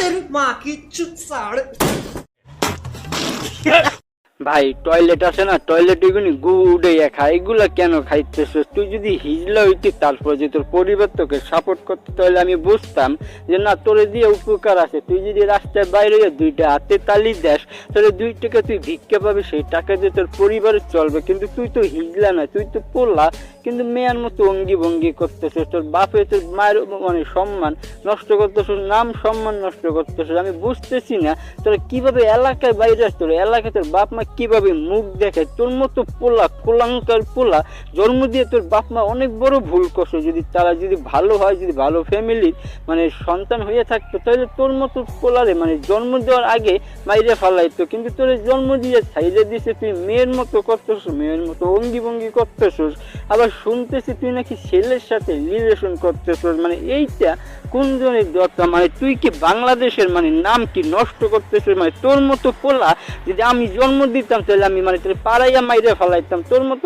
തെരുമാക്കി ചുസാൾ ভাই টয়লেট আছে না টয়লেট এগুলি গু উড়ে খায় এগুলা কেন খাইতেছিস তুই যদি হিজলা হইতি, তারপর যে তোর পরিবার তোকে সাপোর্ট করতে, তাহলে আমি বুঝতাম যে না, তোরে দিয়ে উপকার আছে। তুই যদি রাস্তায় বাইরে দুইটা হাতে তালি দেস, তাহলে দুই টাকা তুই ভিক্ষা পাবি, সেই টাকা দিয়ে তোর পরিবার চলবে। কিন্তু তুই তো হিজলা না তুই তো পোলা, কিন্তু মেয়ের মতো অঙ্গি ভঙ্গি করতেছিস। তোর বাপে তোর মায়ের মানে সম্মান নষ্ট করতেছিস, নাম সম্মান নষ্ট করতেছিস। আমি বুঝতেছি না, তোরা কীভাবে এলাকায় বাইরে আসতো এলাকায় তোর বাপ মা কীভাবে মুখ দেখায় তোর মতো পোলা, কোলাঙ্কার পোলা, জন্ম দিয়ে তোর বাপ মা অনেক বড় ভুল করছে। যদি তারা যদি ভালো হয়, যদি ভালো ফ্যামিলি মানে সন্তান হয়ে থাকতো, তাহলে তোর মতো পোলারে মানে জন্ম দেওয়ার আগে মাইরে ফালাইতো। কিন্তু তোর জন্ম দিয়ে ছাইরে দিছে, তুই মেয়ের মতো করতেছ মেয়ের মতো অঙ্গি ভঙ্গি করতেছিস। আবার শুনতেছি তুই নাকি ছেলের সাথে রিলেশন করতেছিস মানে এইটা কোন জনের দরকার? মানে তুই কি বাংলাদেশের মানে নাম কি নষ্ট করতেছিস? মানে তোর মতো পোলা যদি আমি জন্ম দিতাম তাহলে আমি মানে তোর পাড়াইয়া মাইরে ফেলাইতাম, তোর মতো